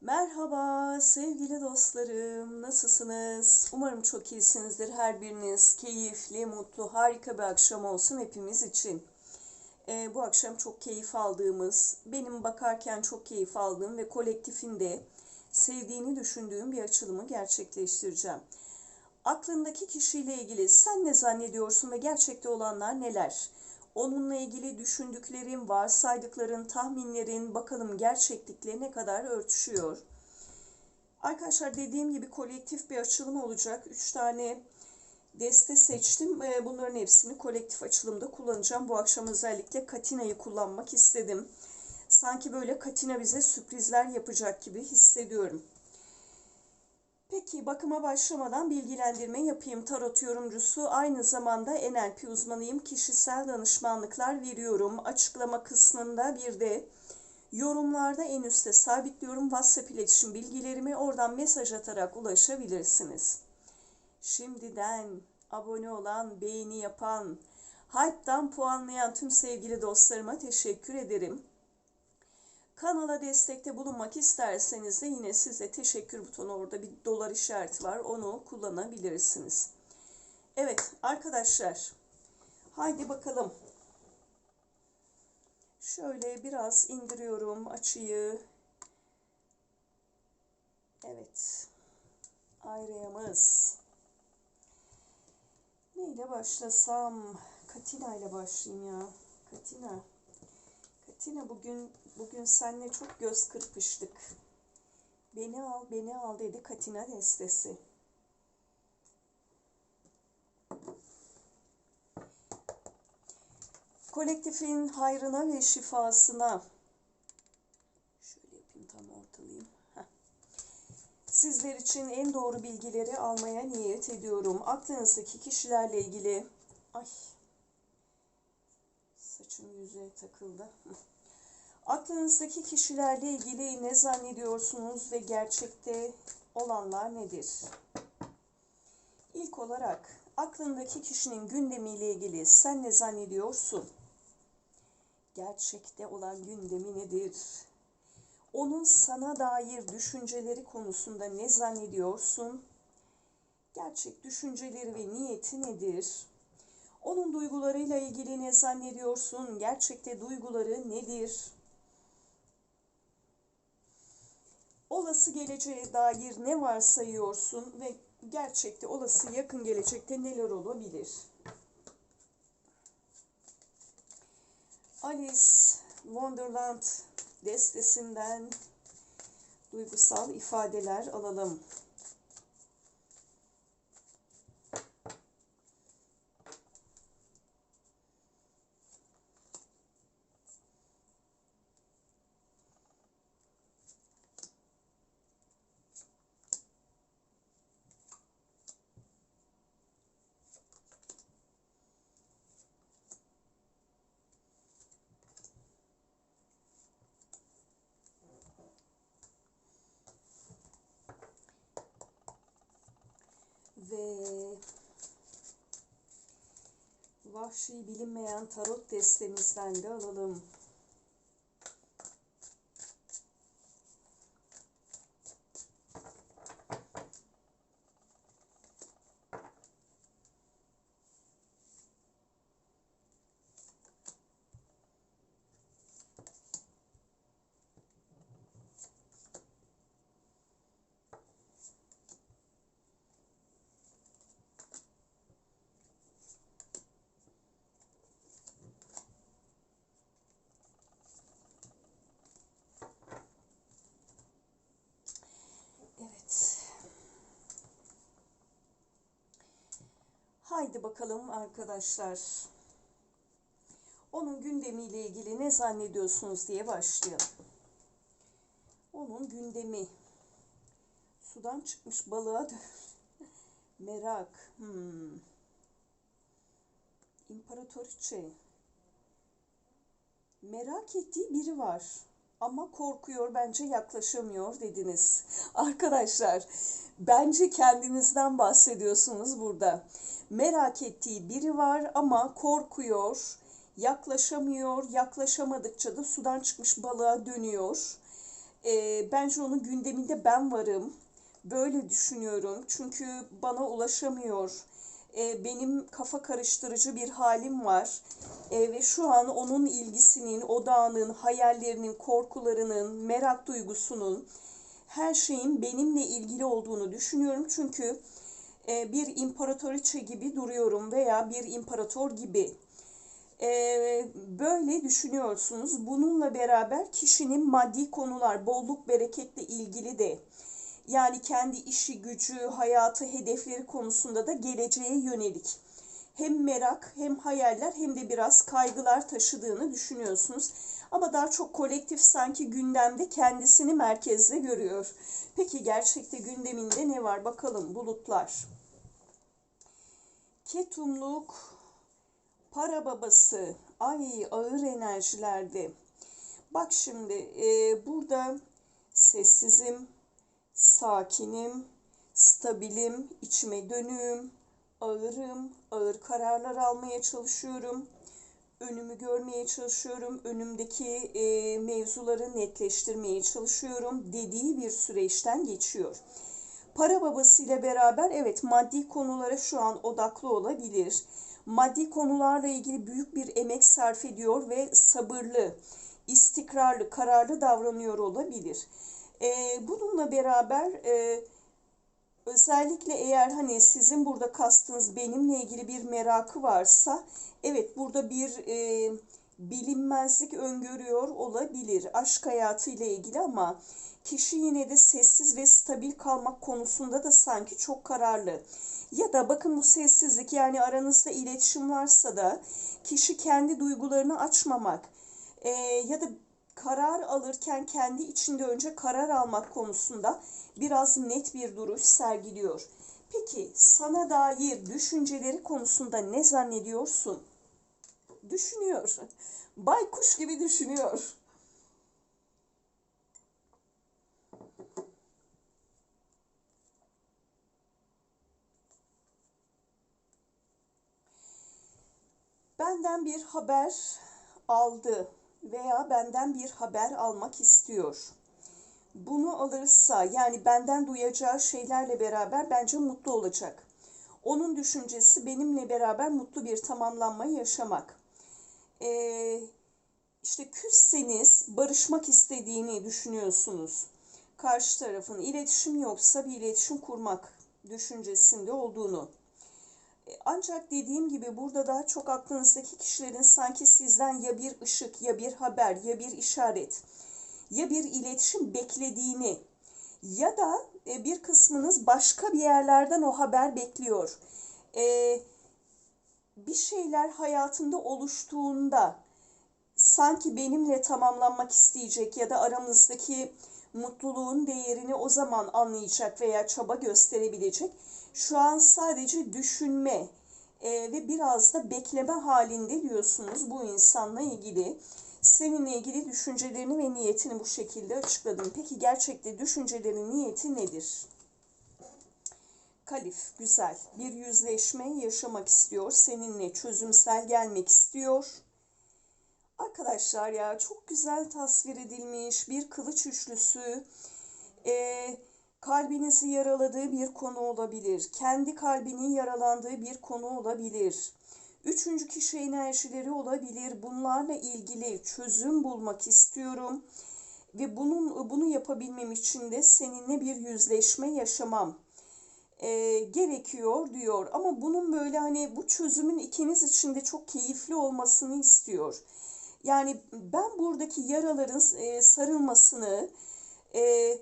Merhaba sevgili dostlarım, nasılsınız? Umarım çok iyisinizdir. Her biriniz keyifli, mutlu, harika bir akşam olsun hepimiz için. Ee, bu akşam çok keyif aldığımız, benim bakarken çok keyif aldığım ve kolektifin de sevdiğini düşündüğüm bir açılımı gerçekleştireceğim. Aklındaki kişiyle ilgili sen ne zannediyorsun ve gerçekte olanlar neler? Onunla ilgili düşündüklerin, varsaydıkların, tahminlerin bakalım gerçeklikle ne kadar örtüşüyor. Arkadaşlar dediğim gibi kolektif bir açılım olacak. Üç tane deste seçtim. Ee, Bunların hepsini kolektif açılımda kullanacağım. Bu akşam özellikle Katina'yı kullanmak istedim. Sanki böyle Katina bize sürprizler yapacak gibi hissediyorum. Peki bakıma başlamadan bilgilendirme yapayım. Tarot yorumcusu aynı zamanda NLP uzmanıyım. Kişisel danışmanlıklar veriyorum. Açıklama kısmında bir de yorumlarda en üstte sabitliyorum WhatsApp iletişim bilgilerimi. Oradan mesaj atarak ulaşabilirsiniz. Şimdiden abone olan, beğeni yapan, hype'dan puanlayan tüm sevgili dostlarıma teşekkür ederim. Kanala destekte bulunmak isterseniz de yine size teşekkür butonu orada bir dolar işareti var. Onu kullanabilirsiniz. Evet arkadaşlar. Haydi bakalım. Şöyle biraz indiriyorum açıyı. Evet. Ayrıyamız. Neyle başlasam? Katina ile başlayayım ya. Katina. Katina bugün bugün seninle çok göz kırpıştık. Beni al, beni al dedi Katina destesi. Kolektifin hayrına ve şifasına şöyle yapayım tam ortalayayım. Sizler için en doğru bilgileri almaya niyet ediyorum. Aklınızdaki kişilerle ilgili ay saçım yüzeye takıldı. Aklınızdaki kişilerle ilgili ne zannediyorsunuz ve gerçekte olanlar nedir? İlk olarak aklındaki kişinin gündemiyle ilgili sen ne zannediyorsun? Gerçekte olan gündemi nedir? Onun sana dair düşünceleri konusunda ne zannediyorsun? Gerçek düşünceleri ve niyeti nedir? Onun duygularıyla ilgili ne zannediyorsun? Gerçekte duyguları nedir? Olası geleceğe dair ne varsayıyorsun ve gerçekte olası yakın gelecekte neler olabilir? Alice Wonderland destesinden duygusal ifadeler alalım. Ve vahşi bilinmeyen tarot destemizden de alalım. Bakalım arkadaşlar. Onun gündemiyle ilgili ne zannediyorsunuz diye başlayalım. Onun gündemi. Sudan çıkmış balığa. Merak. Hmm. İmparatoriçe. Merak ettiği biri var ama korkuyor bence yaklaşamıyor dediniz. Arkadaşlar bence kendinizden bahsediyorsunuz burada. Merak ettiği biri var ama korkuyor, yaklaşamıyor, yaklaşamadıkça da sudan çıkmış balığa dönüyor. E, bence onun gündeminde ben varım. Böyle düşünüyorum. Çünkü bana ulaşamıyor. E, benim kafa karıştırıcı bir halim var. E, ve şu an onun ilgisinin, odağının, hayallerinin, korkularının, merak duygusunun her şeyin benimle ilgili olduğunu düşünüyorum. Çünkü e, bir imparatoriçe gibi duruyorum veya bir imparator gibi. E, böyle düşünüyorsunuz. Bununla beraber kişinin maddi konular, bolluk, bereketle ilgili de yani kendi işi, gücü, hayatı, hedefleri konusunda da geleceğe yönelik hem merak hem hayaller hem de biraz kaygılar taşıdığını düşünüyorsunuz. Ama daha çok kolektif sanki gündemde kendisini merkezde görüyor. Peki gerçekte gündeminde ne var bakalım bulutlar. Ketumluk, para babası, ay ağır enerjilerde. Bak şimdi e, burada sessizim, sakinim, stabilim, içime dönüğüm, ağırım, ağır kararlar almaya çalışıyorum. Önümü görmeye çalışıyorum, önümdeki e, mevzuları netleştirmeye çalışıyorum dediği bir süreçten geçiyor. Para babasıyla beraber evet maddi konulara şu an odaklı olabilir. Maddi konularla ilgili büyük bir emek sarf ediyor ve sabırlı, istikrarlı, kararlı davranıyor olabilir. E, bununla beraber e, özellikle eğer hani sizin burada kastınız benimle ilgili bir merakı varsa evet burada bir e, bilinmezlik öngörüyor olabilir aşk hayatı ile ilgili ama kişi yine de sessiz ve stabil kalmak konusunda da sanki çok kararlı. Ya da bakın bu sessizlik yani aranızda iletişim varsa da kişi kendi duygularını açmamak e, ya da karar alırken kendi içinde önce karar almak konusunda biraz net bir duruş sergiliyor. Peki sana dair düşünceleri konusunda ne zannediyorsun? Düşünüyor. Baykuş gibi düşünüyor. Benden bir haber aldı veya benden bir haber almak istiyor. Bunu alırsa yani benden duyacağı şeylerle beraber bence mutlu olacak. Onun düşüncesi benimle beraber mutlu bir tamamlanmayı yaşamak. Ee, işte küsseniz barışmak istediğini düşünüyorsunuz. Karşı tarafın iletişim yoksa bir iletişim kurmak düşüncesinde olduğunu. Ancak dediğim gibi burada daha çok aklınızdaki kişilerin sanki sizden ya bir ışık ya bir haber ya bir işaret ya bir iletişim beklediğini ya da e, bir kısmınız başka bir yerlerden o haber bekliyor. E, bir şeyler hayatında oluştuğunda sanki benimle tamamlanmak isteyecek ya da aramızdaki mutluluğun değerini o zaman anlayacak veya çaba gösterebilecek. Şu an sadece düşünme e, ve biraz da bekleme halinde diyorsunuz bu insanla ilgili. Seninle ilgili düşüncelerini ve niyetini bu şekilde açıkladım. Peki gerçekte düşünceleri, niyeti nedir? Kalif, güzel. Bir yüzleşme yaşamak istiyor. Seninle çözümsel gelmek istiyor. Arkadaşlar ya çok güzel tasvir edilmiş bir kılıç üçlüsü. Ee, kalbinizi yaraladığı bir konu olabilir. Kendi kalbinin yaralandığı bir konu olabilir Üçüncü kişi enerjileri olabilir. Bunlarla ilgili çözüm bulmak istiyorum. Ve bunun bunu yapabilmem için de seninle bir yüzleşme yaşamam e, gerekiyor diyor. Ama bunun böyle hani bu çözümün ikiniz için de çok keyifli olmasını istiyor. Yani ben buradaki yaraların e, sarılmasını, e,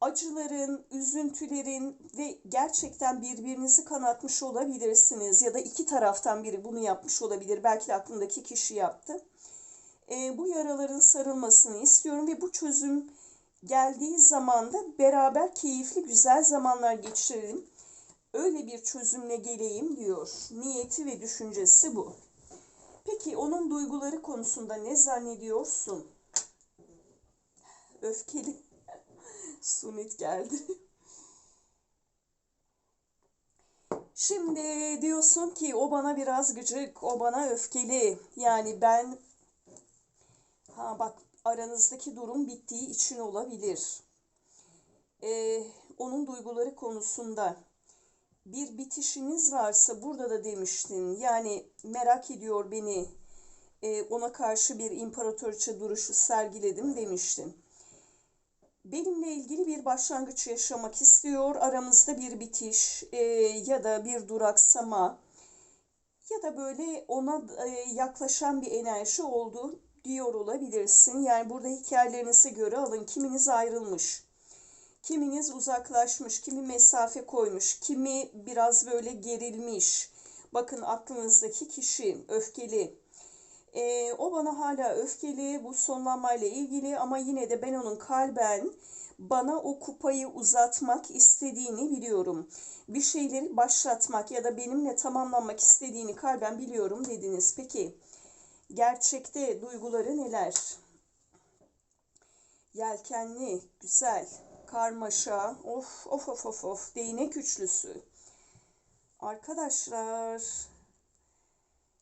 acıların, üzüntülerin ve gerçekten birbirinizi kanatmış olabilirsiniz ya da iki taraftan biri bunu yapmış olabilir. Belki aklındaki kişi yaptı. E, bu yaraların sarılmasını istiyorum ve bu çözüm geldiği zaman da beraber keyifli güzel zamanlar geçirelim. Öyle bir çözümle geleyim diyor. Niyeti ve düşüncesi bu. Peki onun duyguları konusunda ne zannediyorsun? Öfkeli Sunit geldi. Şimdi diyorsun ki o bana biraz gıcık, o bana öfkeli. Yani ben ha bak aranızdaki durum bittiği için olabilir. Ee, onun duyguları konusunda bir bitişiniz varsa burada da demiştin. Yani merak ediyor beni. E, ona karşı bir imparatoriçe duruşu sergiledim demiştin. Benimle ilgili bir başlangıç yaşamak istiyor. Aramızda bir bitiş e, ya da bir duraksama ya da böyle ona e, yaklaşan bir enerji oldu diyor olabilirsin. Yani burada hikayelerinize göre alın. Kiminiz ayrılmış, kiminiz uzaklaşmış, kimi mesafe koymuş, kimi biraz böyle gerilmiş. Bakın aklınızdaki kişi öfkeli. E, o bana hala öfkeli bu sonlanmayla ilgili ama yine de ben onun kalben bana o kupayı uzatmak istediğini biliyorum. Bir şeyleri başlatmak ya da benimle tamamlanmak istediğini kalben biliyorum dediniz. Peki gerçekte duyguları neler? Yelkenli, güzel, karmaşa, of of of of of, değnek üçlüsü. Arkadaşlar,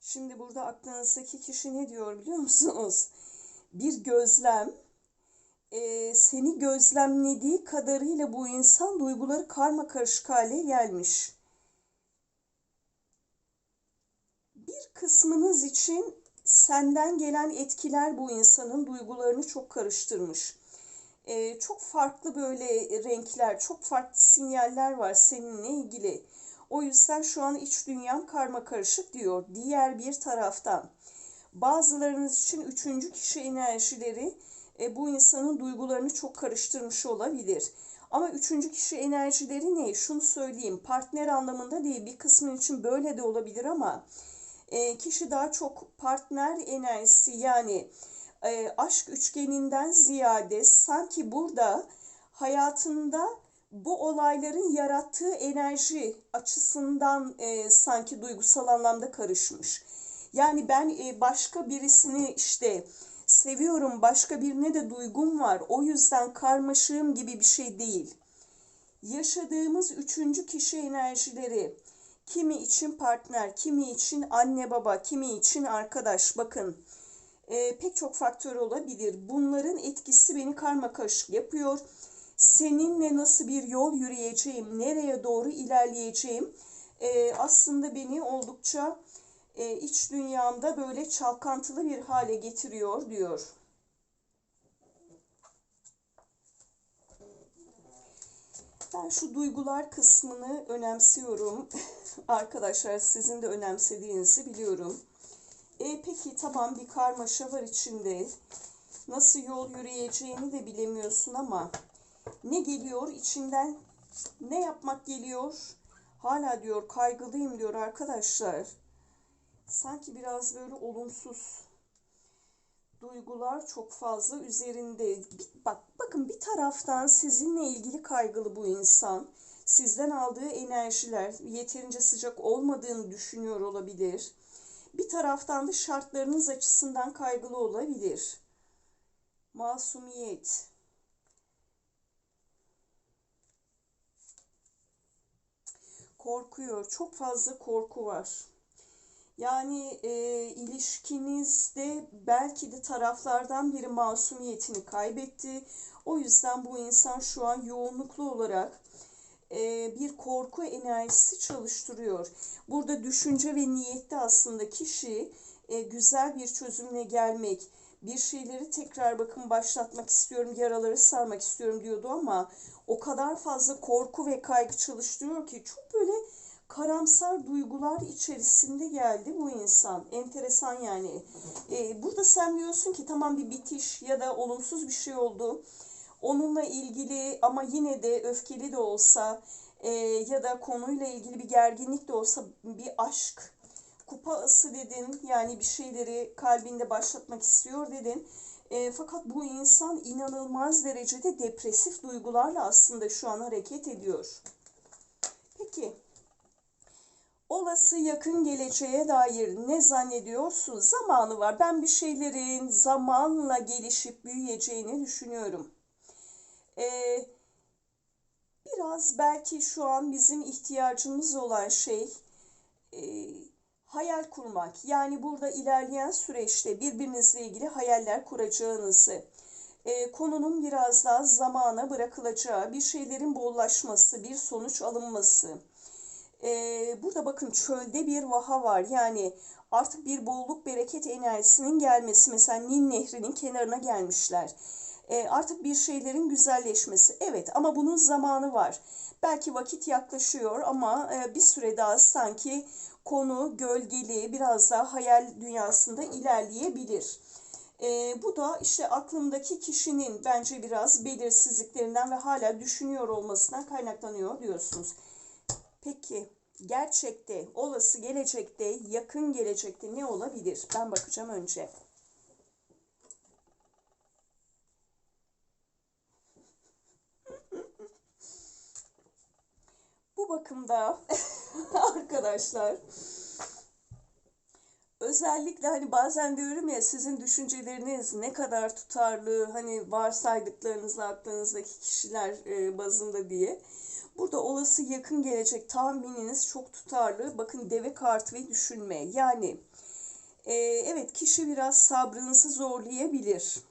şimdi burada aklınızdaki kişi ne diyor biliyor musunuz? Bir gözlem, e, seni gözlemlediği kadarıyla bu insan duyguları karma karışık hale gelmiş. Bir kısmınız için senden gelen etkiler bu insanın duygularını çok karıştırmış. Ee, çok farklı böyle renkler, çok farklı sinyaller var seninle ilgili. O yüzden şu an iç dünyam karma karışık diyor. Diğer bir taraftan bazılarınız için üçüncü kişi enerjileri e, bu insanın duygularını çok karıştırmış olabilir. Ama üçüncü kişi enerjileri ne? Şunu söyleyeyim. Partner anlamında değil. Bir kısmın için böyle de olabilir ama e, kişi daha çok partner enerjisi yani e, aşk üçgeninden ziyade sanki burada hayatında bu olayların yarattığı enerji açısından e, sanki duygusal anlamda karışmış. Yani ben e, başka birisini işte seviyorum, başka birine de duygum var. O yüzden karmaşığım gibi bir şey değil. Yaşadığımız üçüncü kişi enerjileri, kimi için partner, kimi için anne baba, kimi için arkadaş. Bakın e, pek çok faktör olabilir. Bunların etkisi beni karma karışık yapıyor. Seninle nasıl bir yol yürüyeceğim, nereye doğru ilerleyeceğim e, aslında beni oldukça e, iç dünyamda böyle çalkantılı bir hale getiriyor diyor. Ben şu duygular kısmını önemsiyorum. Arkadaşlar sizin de önemsediğinizi biliyorum. E peki tamam bir karmaşa var içinde. Nasıl yol yürüyeceğini de bilemiyorsun ama ne geliyor içinden? Ne yapmak geliyor? Hala diyor kaygılıyım diyor arkadaşlar sanki biraz böyle olumsuz duygular çok fazla üzerinde. Bak bakın bir taraftan sizinle ilgili kaygılı bu insan. Sizden aldığı enerjiler yeterince sıcak olmadığını düşünüyor olabilir. Bir taraftan da şartlarınız açısından kaygılı olabilir. Masumiyet. Korkuyor. Çok fazla korku var. Yani e, ilişkinizde belki de taraflardan biri masumiyetini kaybetti. O yüzden bu insan şu an yoğunluklu olarak bir korku enerjisi çalıştırıyor. Burada düşünce ve niyette aslında kişi e, güzel bir çözümle gelmek, bir şeyleri tekrar bakın başlatmak istiyorum, yaraları sarmak istiyorum diyordu ama o kadar fazla korku ve kaygı çalıştırıyor ki çok böyle karamsar duygular içerisinde geldi bu insan. Enteresan yani. Ee, burada sen diyorsun ki tamam bir bitiş ya da olumsuz bir şey oldu. Onunla ilgili ama yine de öfkeli de olsa e, ya da konuyla ilgili bir gerginlik de olsa bir aşk, kupa ası dedin. Yani bir şeyleri kalbinde başlatmak istiyor dedin. E, fakat bu insan inanılmaz derecede depresif duygularla aslında şu an hareket ediyor. Peki olası yakın geleceğe dair ne zannediyorsun? Zamanı var. Ben bir şeylerin zamanla gelişip büyüyeceğini düşünüyorum. Ee, biraz belki şu an bizim ihtiyacımız olan şey e, hayal kurmak. Yani burada ilerleyen süreçte birbirinizle ilgili hayaller kuracağınızı, e, konunun biraz daha zamana bırakılacağı, bir şeylerin bollaşması, bir sonuç alınması. E, burada bakın çölde bir vaha var. Yani artık bir bolluk bereket enerjisinin gelmesi. Mesela Nil Nehri'nin kenarına gelmişler. E, artık bir şeylerin güzelleşmesi. Evet ama bunun zamanı var. Belki vakit yaklaşıyor ama e, bir süre daha sanki konu gölgeli, biraz daha hayal dünyasında ilerleyebilir. E, bu da işte aklımdaki kişinin bence biraz belirsizliklerinden ve hala düşünüyor olmasından kaynaklanıyor diyorsunuz. Peki gerçekte, olası gelecekte, yakın gelecekte ne olabilir? Ben bakacağım önce. Bu bakımda arkadaşlar özellikle hani bazen diyorum ya sizin düşünceleriniz ne kadar tutarlı hani varsaydıklarınızla aklınızdaki kişiler e, bazında diye. Burada olası yakın gelecek tahmininiz çok tutarlı. Bakın deve kartı ve düşünme. Yani e, evet kişi biraz sabrınızı zorlayabilir.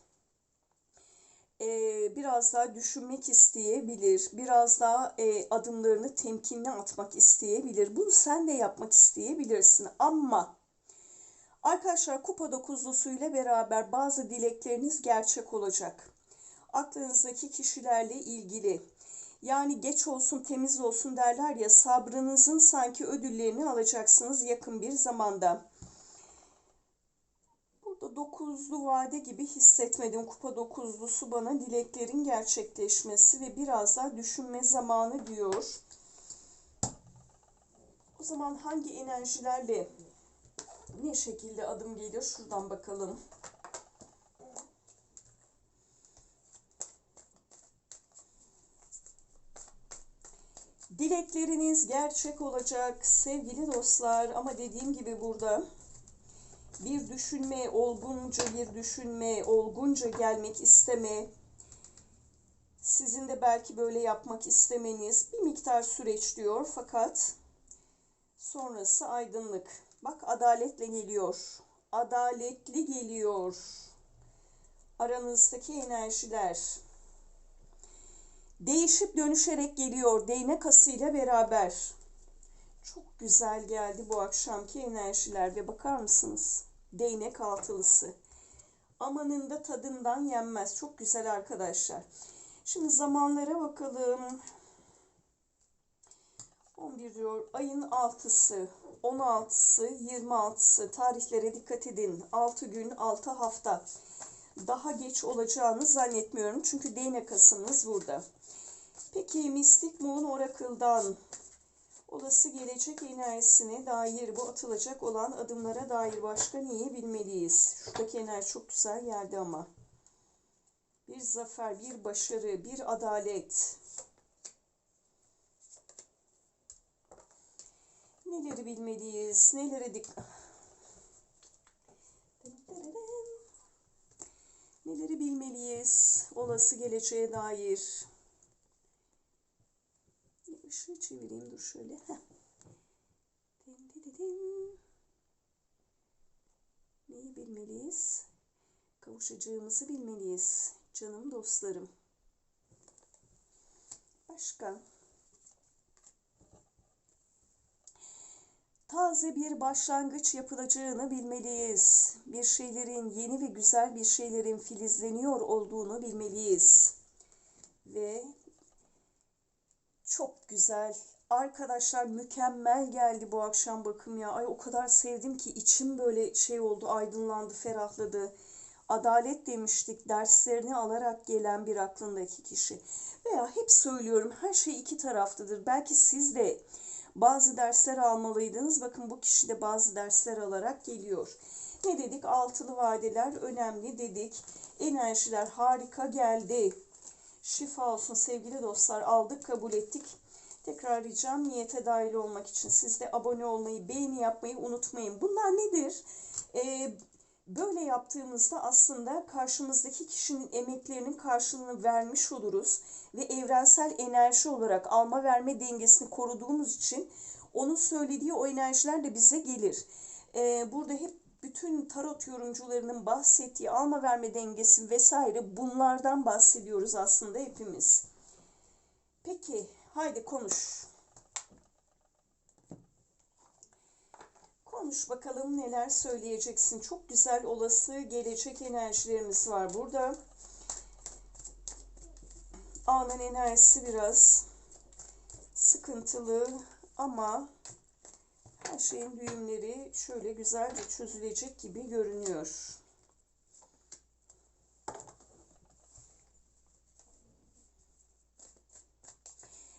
E, biraz daha düşünmek isteyebilir. Biraz daha e, adımlarını temkinli atmak isteyebilir. Bunu sen de yapmak isteyebilirsin. Ama arkadaşlar kupa dokuzlusuyla beraber bazı dilekleriniz gerçek olacak. Aklınızdaki kişilerle ilgili yani geç olsun temiz olsun derler ya sabrınızın sanki ödüllerini alacaksınız yakın bir zamanda. Dokuzlu vade gibi hissetmedim. Kupa dokuzlusu bana dileklerin gerçekleşmesi ve biraz daha düşünme zamanı diyor. O zaman hangi enerjilerle ne şekilde adım gelir? Şuradan bakalım. Dilekleriniz gerçek olacak sevgili dostlar ama dediğim gibi burada bir düşünme, olgunca bir düşünme, olgunca gelmek isteme, sizin de belki böyle yapmak istemeniz bir miktar süreç diyor fakat sonrası aydınlık. Bak adaletle geliyor. Adaletli geliyor. Aranızdaki enerjiler değişip dönüşerek geliyor değnek asıyla beraber. Çok güzel geldi bu akşamki enerjiler ve bakar mısınız? Değnek altılısı. Amanın da tadından yenmez. Çok güzel arkadaşlar. Şimdi zamanlara bakalım. 11 diyor. Ayın 6'sı, 16'sı, 26'sı tarihlere dikkat edin. 6 gün, 6 hafta. Daha geç olacağını zannetmiyorum. Çünkü değnek asımız burada. Peki Mystic Moon Oracle'dan olası gelecek enerjisine dair bu atılacak olan adımlara dair başka neyi bilmeliyiz? Şuradaki enerji çok güzel geldi ama. Bir zafer, bir başarı, bir adalet. Neleri bilmeliyiz? Nelere dikkat... Neleri bilmeliyiz? Olası geleceğe dair. Işığı çevireyim dur şöyle. Heh. Neyi bilmeliyiz? Kavuşacağımızı bilmeliyiz. Canım dostlarım. Başka? Taze bir başlangıç yapılacağını bilmeliyiz. Bir şeylerin yeni ve güzel bir şeylerin filizleniyor olduğunu bilmeliyiz. Ve çok güzel. Arkadaşlar mükemmel geldi bu akşam bakım ya. Ay o kadar sevdim ki içim böyle şey oldu, aydınlandı, ferahladı. Adalet demiştik, derslerini alarak gelen bir aklındaki kişi. Veya hep söylüyorum her şey iki taraflıdır. Belki siz de bazı dersler almalıydınız. Bakın bu kişi de bazı dersler alarak geliyor. Ne dedik? Altılı vadeler önemli dedik. Enerjiler harika geldi. Şifa olsun sevgili dostlar. Aldık, kabul ettik. Tekrar ricam niyete dahil olmak için siz de abone olmayı, beğeni yapmayı unutmayın. Bunlar nedir? Ee, böyle yaptığımızda aslında karşımızdaki kişinin emeklerinin karşılığını vermiş oluruz ve evrensel enerji olarak alma verme dengesini koruduğumuz için Onun söylediği o enerjiler de bize gelir. Ee, burada hep bütün tarot yorumcularının bahsettiği alma verme dengesi vesaire bunlardan bahsediyoruz aslında hepimiz. Peki haydi konuş. Konuş bakalım neler söyleyeceksin. Çok güzel olası gelecek enerjilerimiz var burada. Anın enerjisi biraz sıkıntılı ama her şeyin düğümleri şöyle güzelce çözülecek gibi görünüyor.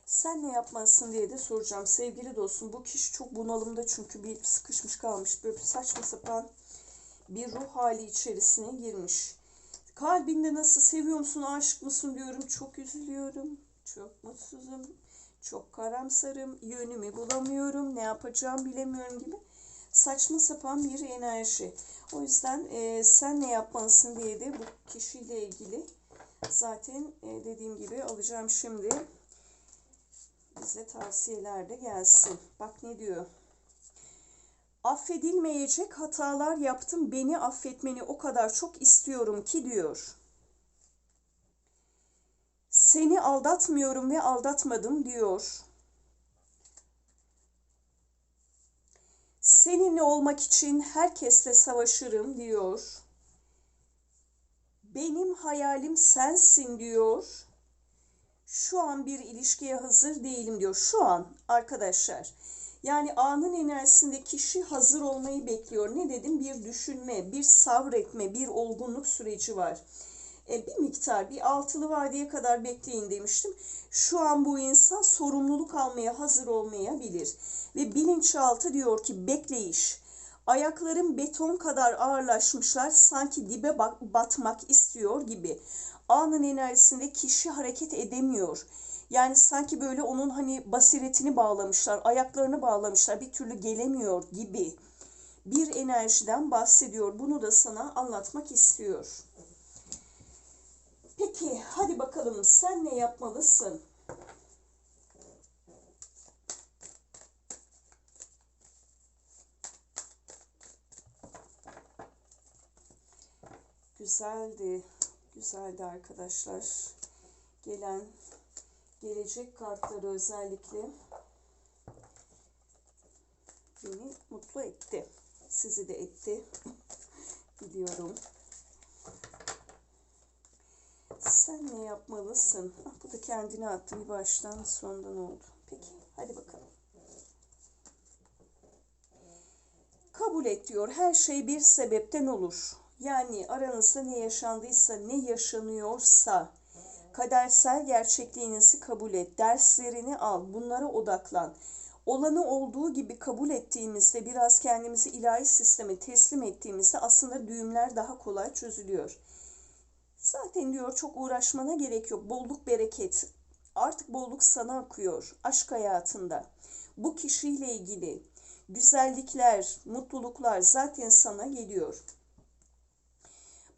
Sen ne yapmalısın diye de soracağım. Sevgili dostum bu kişi çok bunalımda çünkü bir sıkışmış kalmış. Böyle saçma sapan bir ruh hali içerisine girmiş. Kalbinde nasıl seviyor musun, aşık mısın diyorum. Çok üzülüyorum, çok mutsuzum, çok karamsarım, yönümü bulamıyorum, ne yapacağım bilemiyorum gibi saçma sapan bir enerji. O yüzden e, sen ne yapmalısın diye de bu kişiyle ilgili zaten e, dediğim gibi alacağım şimdi bize tavsiyeler de gelsin. Bak ne diyor. Affedilmeyecek hatalar yaptım. Beni affetmeni o kadar çok istiyorum ki diyor. Seni aldatmıyorum ve aldatmadım diyor. Seninle olmak için herkesle savaşırım diyor. Benim hayalim sensin diyor şu an bir ilişkiye hazır değilim diyor. Şu an arkadaşlar. Yani anın enerjisinde kişi hazır olmayı bekliyor. Ne dedim? Bir düşünme, bir sabretme, bir olgunluk süreci var. E, bir miktar, bir altılı vadeye kadar bekleyin demiştim. Şu an bu insan sorumluluk almaya hazır olmayabilir. Ve bilinçaltı diyor ki bekleyiş. Ayakların beton kadar ağırlaşmışlar sanki dibe batmak istiyor gibi anın enerjisinde kişi hareket edemiyor. Yani sanki böyle onun hani basiretini bağlamışlar, ayaklarını bağlamışlar, bir türlü gelemiyor gibi bir enerjiden bahsediyor. Bunu da sana anlatmak istiyor. Peki hadi bakalım sen ne yapmalısın? Güzeldi. Güzeldi arkadaşlar. Gelen gelecek kartları özellikle beni mutlu etti. Sizi de etti. Biliyorum. Sen ne yapmalısın? Ah, bu da kendini attı bir baştan sondan oldu. Peki hadi bakalım. Kabul et diyor. Her şey bir sebepten olur. Yani aranızda ne yaşandıysa, ne yaşanıyorsa kadersel gerçekliğinizi kabul et. Derslerini al, bunlara odaklan. Olanı olduğu gibi kabul ettiğimizde, biraz kendimizi ilahi sisteme teslim ettiğimizde aslında düğümler daha kolay çözülüyor. Zaten diyor çok uğraşmana gerek yok. Bolluk bereket. Artık bolluk sana akıyor aşk hayatında. Bu kişiyle ilgili güzellikler, mutluluklar zaten sana geliyor.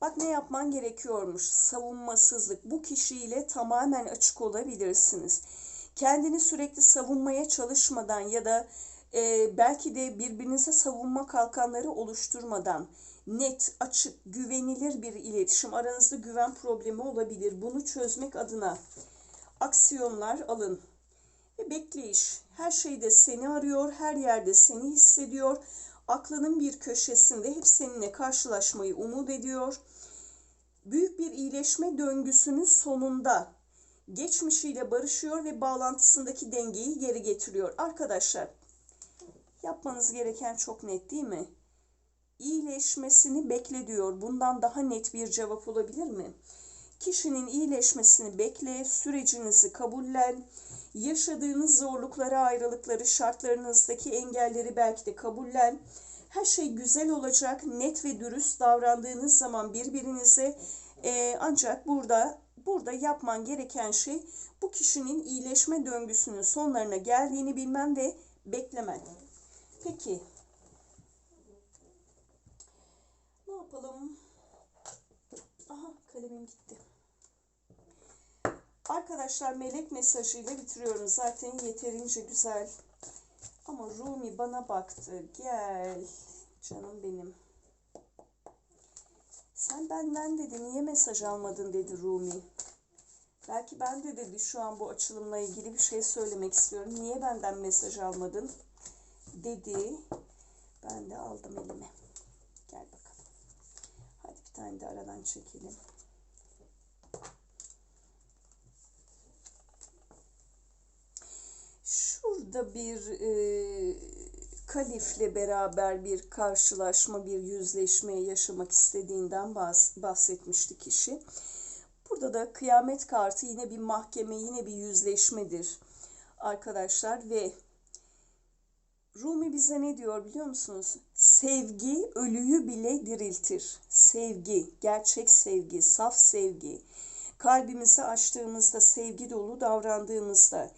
Bak ne yapman gerekiyormuş. Savunmasızlık. Bu kişiyle tamamen açık olabilirsiniz. Kendini sürekli savunmaya çalışmadan ya da e, belki de birbirinize savunma kalkanları oluşturmadan net, açık, güvenilir bir iletişim. Aranızda güven problemi olabilir. Bunu çözmek adına aksiyonlar alın. Ve bekleyiş. Her şeyde seni arıyor, her yerde seni hissediyor. Aklının bir köşesinde hep seninle karşılaşmayı umut ediyor. Büyük bir iyileşme döngüsünün sonunda geçmişiyle barışıyor ve bağlantısındaki dengeyi geri getiriyor. Arkadaşlar yapmanız gereken çok net değil mi? İyileşmesini bekle diyor. Bundan daha net bir cevap olabilir mi? Kişinin iyileşmesini bekle, sürecinizi kabullen, yaşadığınız zorlukları, ayrılıkları, şartlarınızdaki engelleri belki de kabullen. Her şey güzel olacak, net ve dürüst davrandığınız zaman birbirinize e, ancak burada burada yapman gereken şey bu kişinin iyileşme döngüsünün sonlarına geldiğini bilmen ve beklemen. Peki. Ne yapalım? Aha kalemim gitti. Arkadaşlar melek mesajıyla bitiriyorum. Zaten yeterince güzel Ama Rumi bana baktı. Gel canım benim. Sen benden dedi niye mesaj almadın dedi Rumi. Belki ben de dedi şu an bu açılımla ilgili bir şey söylemek istiyorum. Niye benden mesaj almadın dedi. Ben de aldım elime. Gel bakalım. Hadi bir tane de aradan çekelim. Şurada bir e, kalifle beraber bir karşılaşma, bir yüzleşme yaşamak istediğinden bahs- bahsetmişti kişi. Burada da kıyamet kartı yine bir mahkeme, yine bir yüzleşmedir arkadaşlar ve Rumi bize ne diyor biliyor musunuz? Sevgi ölüyü bile diriltir. Sevgi, gerçek sevgi, saf sevgi. Kalbimizi açtığımızda, sevgi dolu davrandığımızda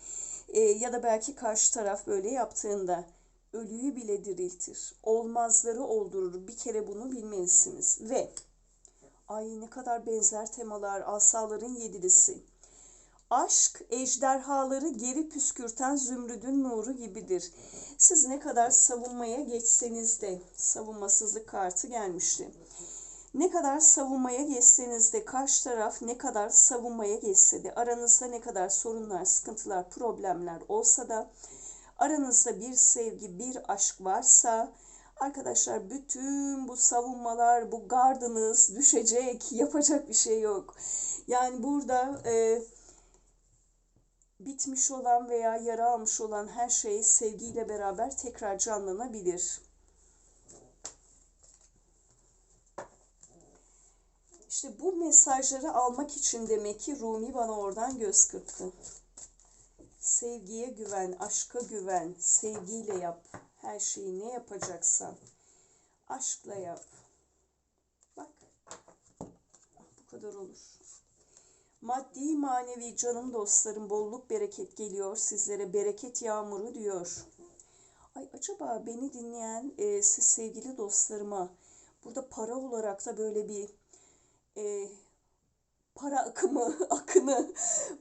e, ya da belki karşı taraf böyle yaptığında ölüyü bile diriltir. Olmazları oldurur. Bir kere bunu bilmelisiniz. Ve ay ne kadar benzer temalar asaların yedilisi. Aşk ejderhaları geri püskürten zümrüdün nuru gibidir. Siz ne kadar savunmaya geçseniz de savunmasızlık kartı gelmişti. Ne kadar savunmaya geçseniz de karşı taraf ne kadar savunmaya geçse de aranızda ne kadar sorunlar, sıkıntılar, problemler olsa da aranızda bir sevgi, bir aşk varsa arkadaşlar bütün bu savunmalar, bu gardınız düşecek, yapacak bir şey yok. Yani burada e, bitmiş olan veya yara almış olan her şey sevgiyle beraber tekrar canlanabilir. İşte bu mesajları almak için demek ki Rumi bana oradan göz kırptı. Sevgiye güven, aşka güven, sevgiyle yap. Her şeyi ne yapacaksan aşkla yap. Bak. Bu kadar olur. Maddi manevi canım dostlarım bolluk bereket geliyor sizlere bereket yağmuru diyor. Ay acaba beni dinleyen e, siz sevgili dostlarıma burada para olarak da böyle bir e, para akımı, akını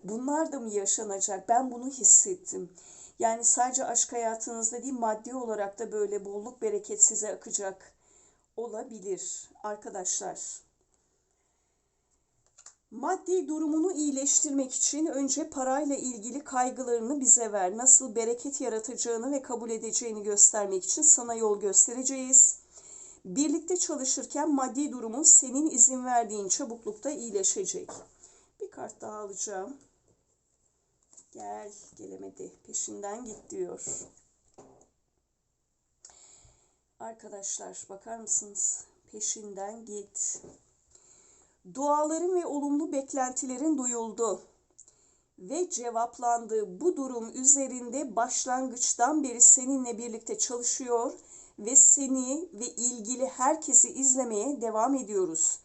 bunlar da mı yaşanacak? Ben bunu hissettim. Yani sadece aşk hayatınızda değil maddi olarak da böyle bolluk bereket size akacak olabilir arkadaşlar. Maddi durumunu iyileştirmek için önce parayla ilgili kaygılarını bize ver. Nasıl bereket yaratacağını ve kabul edeceğini göstermek için sana yol göstereceğiz. Birlikte çalışırken maddi durumun senin izin verdiğin çabuklukta iyileşecek. Bir kart daha alacağım. Gel, gelemedi. Peşinden git diyor. Arkadaşlar bakar mısınız? Peşinden git. Duaların ve olumlu beklentilerin duyuldu ve cevaplandı. Bu durum üzerinde başlangıçtan beri seninle birlikte çalışıyor ve seni ve ilgili herkesi izlemeye devam ediyoruz.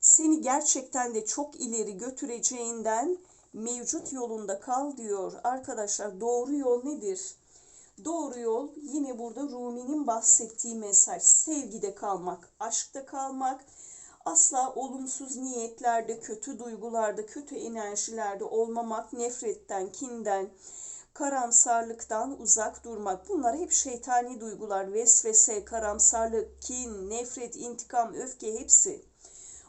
Seni gerçekten de çok ileri götüreceğinden mevcut yolunda kal diyor. Arkadaşlar doğru yol nedir? Doğru yol yine burada Rumi'nin bahsettiği mesaj. Sevgide kalmak, aşkta kalmak, asla olumsuz niyetlerde, kötü duygularda, kötü enerjilerde olmamak, nefretten, kinden, karamsarlıktan uzak durmak. Bunlar hep şeytani duygular, vesvese, karamsarlık, kin, nefret, intikam, öfke hepsi.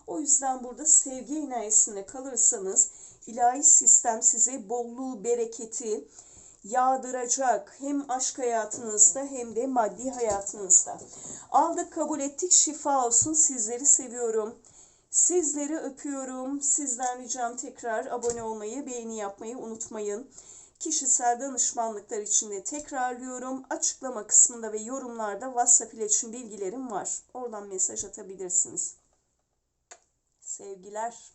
O yüzden burada sevgi enerjisinde kalırsanız ilahi sistem size bolluğu, bereketi yağdıracak. Hem aşk hayatınızda hem de maddi hayatınızda. Aldık, kabul ettik. Şifa olsun. Sizleri seviyorum. Sizleri öpüyorum. Sizden ricam tekrar abone olmayı, beğeni yapmayı unutmayın. Kişisel danışmanlıklar için de tekrarlıyorum. Açıklama kısmında ve yorumlarda WhatsApp iletişim bilgilerim var. Oradan mesaj atabilirsiniz. Sevgiler.